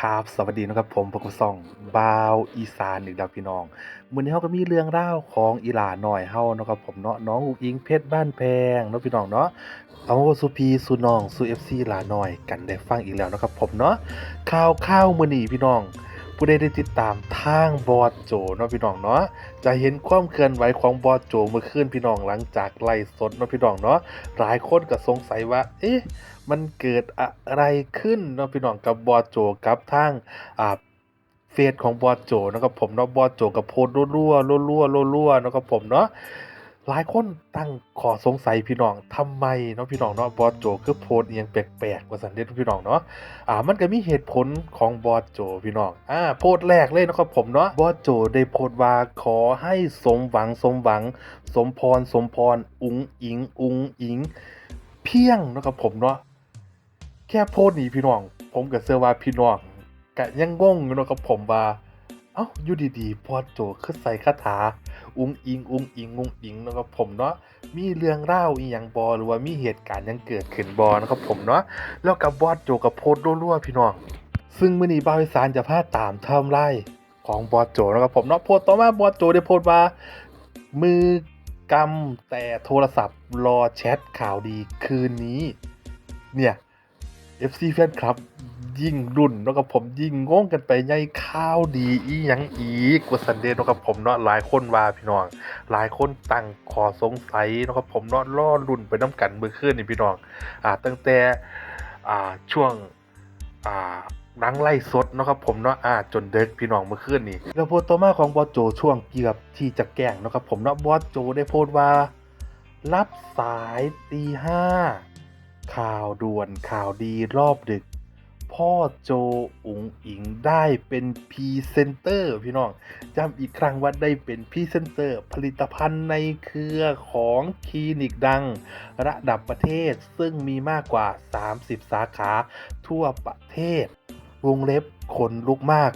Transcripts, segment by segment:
ครับ สวัสดีนะครับผมพวกซ่องบาวอีสานหนึ่งดาวพี่น้องมือนี้เฮาก็มีเรื่องเล่าของอีหลาน้อยเฮานะครับผมเนาะน้องอุ๋งอิงเพชรบ้านแพงเนาะพี่น้องเนาะเอามาสู่พี่สู่น้องสุเอฟซีหลาน้อยกันได้ฟังอีกแล้วนะครับผมเนาะข่าวข่าวมือนี้พี่น้อง ผู้ใดได้ติดตามทางบอสโจเนาะพี่น้องเนาะจะเห็นความเคลื่อนไหวของบอสโจเมื่อคืนพี่น้องหลังจากไล่สดเนาะพี่น้องเนาะหลายคนก็สงสัยว่า เอ๊ะมันเกิดอะไรขึ้นเนาะพี่น้องกับบอสโจกับทางอ่าเฟซของบอสโจนะครับผมเนาะบอสโจกับโพสต์รั่วๆรัวๆรั่วๆนะครับผมเนาะ หลายคนตั้งขอสงสัยพี่น้องทำไมเนาะพี่น้องเนาะบอสโจคือโพสต์อหยังแปลกๆว่าสันเด็ดพี่น้องเนาะอ่ามันก็มีเหตุผลของบอสโจพี่น้องอ่าโพสแรกเลยนะครับผมเนาะบอสโจได้โพสว่าขอให้สมหวังสมหวัง สมพรสมพรอุงอิงอุงอิง เพียงนะครับผมเนาะแค่โพสนี้พี่น้อง ผมกับเสื้อว่าพี่น้องกะยังงงนาะกับผมว่า เอ้าอยู่ดีๆพอโจขึ้นใส่คาถา อุ้งอิง อุ้งอิงอุ้งอิงนะครับผมเนาะมีเรื่องเล่าอีหยังบอหรือว่ามีเหตุการณ์ยังเกิดขึ้นบอนะครับผมเนาะแล้วกับบอสโจกับโพสต์รั่วๆพี่น้อง ซึ่งมื้อนี้บ่าวอีสานจะพาตามทม์ไรของบอสโจนะครับผมเนาะโพสต์ต่อมาบอสโจได้โพสต์ว่ามือกำแต่โทรศัพท์รอแชทข่าวดีคืนนี้ เนี่ย FC แฟนครับ ยิ่งรุ่นเนาะกับผมยิ่งงงกันไปใหญ่ข้าวดีอีหยังอีกว่าสันเดย์เนาะกับผมเนาะหลายคนว่าพี่น้อง หลายคนตั้งขอสงสัยเนาะครับผมเนาะล่อรุ่นไปน้ำกันเมื่อคืนนี่พี่น้องอ่าตั้งแต่อ่าช่วงอ่านังไล่สดนะครับผมเนาะอ่าจนเด็กพี่น้องเมื่อคืนนี่แล้วโพสต์ต่อมาของบอสโจช่วงเกือบที่จะแกล้งนะครับผมเนาะบอสโจได้โพสต์ว่า รับสายตีห้าข่าวด่วนข่าวดีรอบดึก พ่อโจอุ๋งอิงได้เป็นพรีเซนเตอร์พี่น้องจำอีกครั้งว่าได้เป็นพรีเซนเตอร์ ผลิตภัณฑ์ในเครือของคลินิกดัง ระดับประเทศซึ่งมีมากกว่า 30 สาขาทั่วประเทศ วงเล็บขนลุกมาก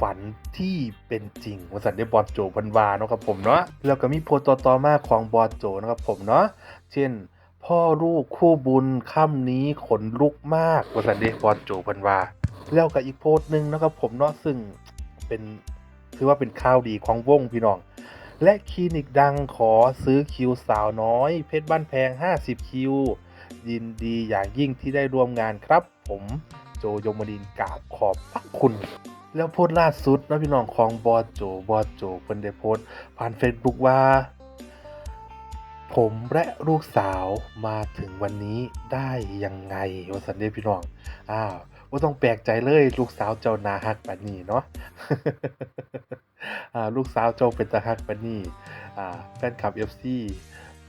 ฝันที่เป็นจริงวสันได้บอสโจพันวาเนาะครับผมเนาะแล้วก็มีโพต์ต่อๆมาของบอสโจนะครับผมเนาะเช่น พ่อลูกคู่บุญค่ำนี้ขนลุกมากวสันเดบอสโจพันวาแล้วก็อีกโพสต์หนึ่งนะครับผมเนาะซึ่งเป็นถือว่าเป็นข่าวดีของวงพี่น้อง และคลินิกดังขอซื้อคิวสาวน้อย เพชรบ้านแพง 50 คิว ยินดีอย่างยิ่งที่ได้ร่วมงานครับ ผมโจยมดินกราบขอบพระคุณ แล้วโพสต์ล่าสุดนะพี่น้องของบอโจบอโจเพิ่นได้โพสต์ผ่าน Facebook ว่า ผมและลูกสาวมาถึงวันนี้ได้ยังไงวสันเดพี่น้องอ้าวว่าต้องแปลกใจเลย ลูกสาวเจ้านาฮักปานนี้เนาะอ่าลูกสาวเจ้าเป็นตาฮักปานนี้อ่าแฟนคลับ FC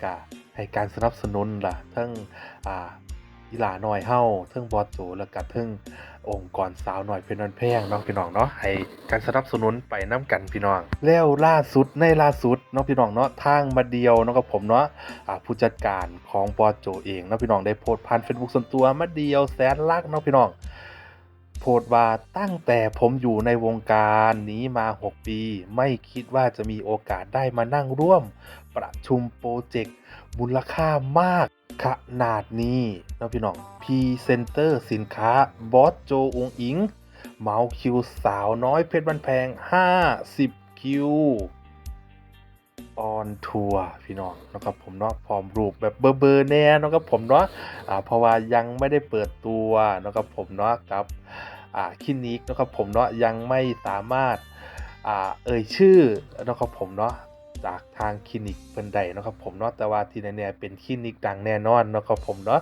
กะให้การสนับสนุนล่ะทั้งอ่าอีหลาน้อยเฮาทั้งบอสโจแล้วก็ทั้ง องค์กรสาวหน่อยเป็นวันแพงน้องพี่น้องเนาะให้การสนับสนุนไปน้กันพี่น้อง แล้วล่าสุดในล่าสุดน้องพี่น้องเนาะทางมาเดียวน้องกับผมเนาะผู้จัดการของปอโจเองน้องพี่น้องได้โพสต์ผ่านเฟซบุ๊กส่วนตัวมาเดียวแสนลักน้องพี่น้อง พสต์ว่าตั้งแต่ผมอยู่ในวงการนี้มา 6 ปี ไม่คิดว่าจะมีโอกาสได้มานั่งร่วม ประชุมโปรเจกต์มูลค่ามากขนาดนี้นะพี่น้องพรีเซนเตอร์สินค้าบอสโจองอิง เมาคิวสาวน้อยเพชรบันแพง 50 คิวออนทัวร์พี่น้องนะครับผมเนาะพร้อมรูปแบบเบอร์เบอร์แน่นะครับผมเนาะอ่าเพราะว่ายังไม่ได้เปิดตัวนะครับผมเนาะกับ คลินิกนะครับผมเนาะยังไม่สามารถอ่าเอ่ยชื่อนะครับผมเนาะจากทางคลินิกเพิ่นใดนะครับผมเนาะแต่ว่าที่แน่ๆเป็นคลินิกดังแน่นอนนะครับผมเนาะ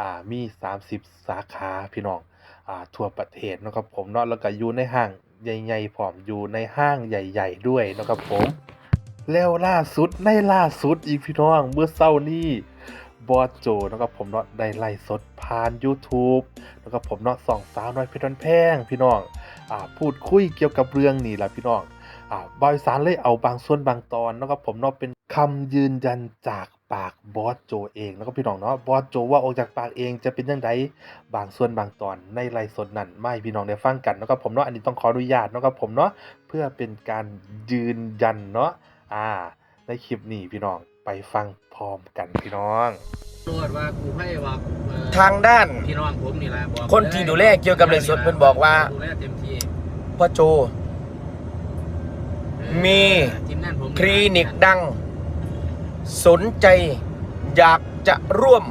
อ่ามี 30 สาขาพี่น้องอ่าทั่วประเทศนะครับผมเนาะแล้วก็อยู่ในห้างใหญ่ๆพร้อมอยู่ในห้างใหญ่ ๆ ด้วยนะครับผมแล้วล่าสุดในล่าสุดอีกพี่น้องเมื่อเช้านี้ บอสโจนะครับผมเนาะได้ไล่สดผ่าน YouTube นะครับผมเนาะสองสาวน้อยเพชรวันแพงพี่น้องอ่าพูดคุยเกี่ยวกับเรื่องนี้แหละพี่น้องอ่าบอยสารเลยเอาบางส่วนบางตอนนะครับผมเนาะเป็นคำยืนยันจากปากบอสโจเองนะครับพี่น้องเนาะบอสโจว่าออกจากปากเองจะเป็นยังไงบางส่วนบางตอนในไล่สดนั้นไม่พี่น้องได้ฟังกันนะครับผมเนาะอันนี้ต้องขออนุญาตนะครับผมเนาะเพื่อเป็นการยืนยันเนาะอ่าในคลิปนี้พี่น้อง ไปฟังพร้อมกันพี่น้องตรวจว่ากูให้ว่าเอ่อทางด้านพี่น้องผมนี่แหละบอกคนที่ดูแลเกี่ยวกับเรื่องสดเพิ่นบอกว่าดูแลเต็มที่พ่อโจ มีทีมงานผมคลินิกดัง สนใจอยากจะร่วม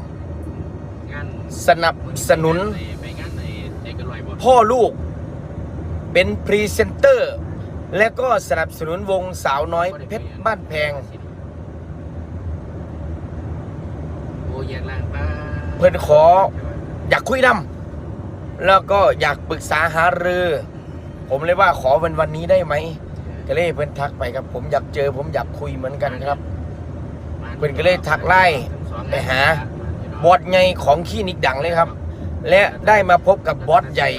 งานสนับสนุนไปงานในเอกลอยบ่พ่อลูกเป็นพรีเซนเตอร์ และก็สนับสนุนวงสาวน้อยเพชรบ้านแพง โอ้ แยกล่างป้าเพิ่อนขอ อยากคุยนำแล้วก็อยากปรึกษาหารือ ผมเลยว่าขอวันวันนี้ได้ไหมก็เลยเพิ่อนทักไปครับ ผมอยากเจอ ผมอยากคุยเหมือนกันครับ เพิ่อนก็เลยทักไล่ไปหา บอสใหญ่ของคลินิกดังเลยครับ และได้มาพบกับบอสใหญ่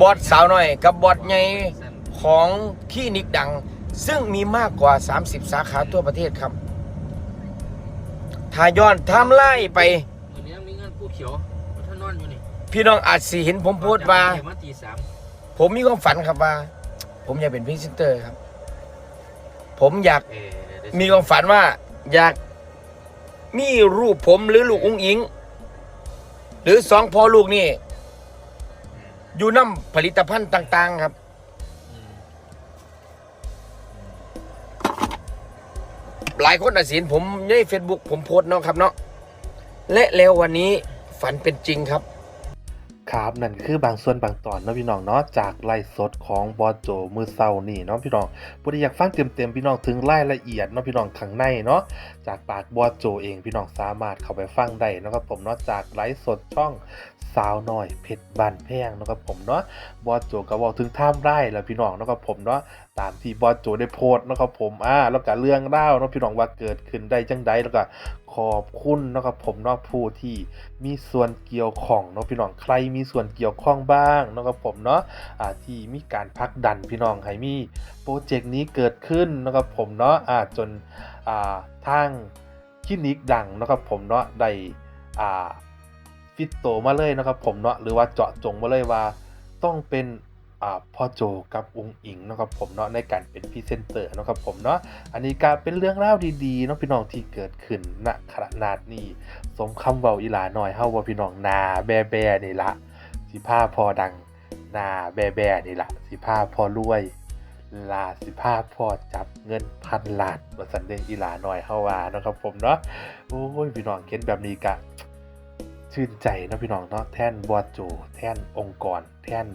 บอสสาวหน้อย กับบอสใหญ่ของคลินิกดัง ซึ่งมีมากกว่า 30 สาขาทั่วประเทศครับ ถ้าย้อนไทม์ไล่ไป วันนี้มีงานผู้เขียวท่านนอนอยู่นี่พี่น้องอาจสิเห็นผมโพสต์ว่า เดี๋ยมาตีสามผมมีความฝันครับว่า ผมอยากเป็นพรีเซนเตอร์ครับ ผมอยากเอ่อมีความฝันว่า อยากมีรูปผมหรือลูกอุ้งอิง หรือสองพ่อลูกนี่ อยู่น้ำผลิตภัณฑ์ต่าง ๆ ครับ หลายคนอาจสินผมในเฟซบุ๊กผมโพสต์เนาะครับเนาะและแล้ววันนี้ฝันเป็นจริงครับ ครับนั่นคือบางส่วนบางตอนเนาะพี่น้องเนาะจากไลฟ์สดของบอโจมือเศร้านี่เนาะพี่น้องผู้ที่อยากฟังเต็มๆพี่น้องถึงรายละเอียดเนาะพี่น้องข้างในเนาะจากปากบอโจเองพี่น้องสามารถเข้าไปฟังได้นะครับผมเนาะจากไลฟ์สดช่องสาวน้อยเพชรบานแพงนะครับผมเนาะบอโจก็บอกถึงท่ามไร่แล้วพี่น้องนะครับผมเนาะตามที่บอโจได้โพสต์นะครับผมอ่าแล้วก็เรื่องเล่าวเนาะพี่น้องว่าเกิดขึ้นได้จังใดแล้วก็ขอบคุณนะครับผมเนาะผู้ที่มีส่วนเกี่ยวข้องเนาะพี่น้องใครมีส่วนเกี่ยวข้องบ้างนะครับผมเนาะอ่าที่มีการพักดันพี่น้องให้มีโปรเจกต์นี้เกิดขึ้นนะครับผมเนาะอ่าจนอ่าทางคลินิกดังนะครับผมเนาะได้ฟิตโตมาเลยนะครับผมเนาะหรือว่าเจาะจงมาเลยว่าต้องเป็น พ่อโจกับองค์อิงนะครับผมเนาะในการเป็นพรีเซนเตอร์นะครับผมเนาะอันนี้ก็เป็นเรื่องเล่าดีๆเนาะพี่น้องที่เกิดขึ้นณขนาดนี้สมคำเว้าอีหลาหน่อยเฮาว่าพี่น้องนาแบแบนี่ละสิผ้าพอดังนาแบแบนี่ละสิผ้าพอรวยลาสิผ้าพอจับเงินพันล้านว่าสันเดงอีหลาหน่อยเฮาว่านะครับผมเนาะโอ้ยพี่น้องเห็นแบบนี้กะชื่นใจนะพี่น้องเนาะแท่นบอโจ แท่นองค์กร แท่น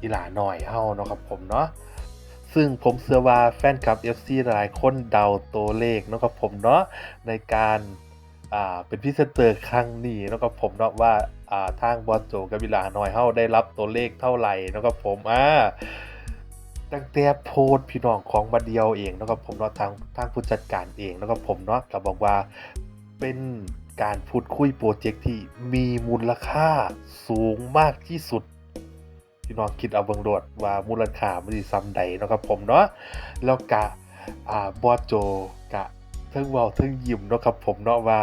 อีหลาหน่อยเฮาเนาะครับผมเนาะซึ่งผมเชื่อว่าแฟนคลับ FC หลายคนเดาตัวเลขเนาะครับผมเนาะในการอ่าเป็นพรีเซนเตอร์ครั้งนี้เนาะครับผมเนาะว่าอ่าทางบอสโจกับวิลาหน้อยเฮาได้รับตัวเลขเท่าไหร่เนาะครับผมอ่าตั้งแต่โพสพี่น้องของบัดเดียวเองเนาะครับผมเนาะทางทางผู้จัดการเองเนาะครับผมเนาะก็บอกว่าเป็นการพูดคุยโปรเจกต์ที่มีมูลค่าสูงมากที่สุด พี่น้องคิดเอาเบิ่งโดดว่ามูลค่ามันสิซ้ำใดเนาะครับผมเนาะแล้วกะอ่าบอสโจกะเทิงเว้าเทิงยิ้มเนาะครับผมเนาะว่า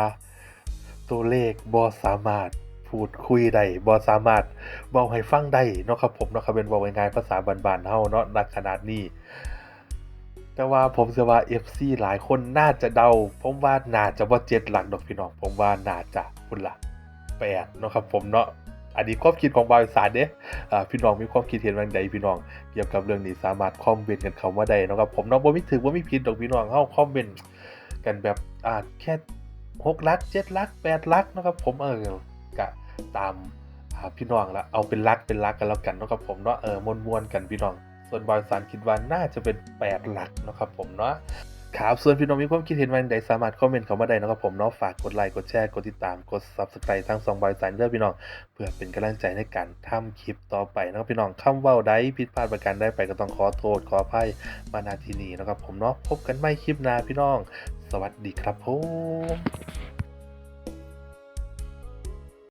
ตัวเลขบ่สามารถพูดคุยได้บ่สามารถเว้าให้ฟังได้เนาะครับผมเนาะครับเป็นเว้าง่ายๆภาษาบ้านๆเฮาเนาะณขนาดนี้แต่ว่าผมเชื่อว่า FC หลายคนน่าจะเดา ผมว่าน่าจะบ่าเจ็ดหลักดอกพี่น้อง ผมว่าน่าจะพุ่นละแปดเนาะครับผมเนาะ อันนี้ความคิดของบาวอีสานเด้พี่น้องมีความคิดเห็นว่าใดพี่น้องเกี่ยวกับเรื่องนี้สามารถคอมเมนต์กันเข้ามาได้นะครับผมเนาะบ่มีถึกบ่ามีผิดดอกพี่น้องเฮาคอมเมนต์กันแบบอ่าแค่หกลักเจ็ดลักแปดลักนะครับผมเออกะตามพี่น้องละเอาเป็นลักเป็นลักกันแล้วกันนะครับผมเนาะเออมวนๆกันพี่น้อง ส่วนบาวอีสานคิดว่าน่าจะเป็นแปดหลักนะครับผมเนาะ ครับส่วนพี่น้องมีความคิดเห็นวันใดสามารถคอมเมนต์เข้ามาได้นะครับผมเนาะฝากกดไลค์กดแชร์กดติดตามกดซับสไครต์ทั้งสองบริษัทเด้อพี่น้อง เพื่อเป็นกำลังใจในการทำคลิปต่อไปนะครับพี่น้องคำเว้าใดผิดพลาดประการได้ไปก็ต้องขอโทษขออภัยมาณที่นี้นะครับผมเนาะพบกันใหม่คลิปหน้าพี่น้อง สวัสดีครับผม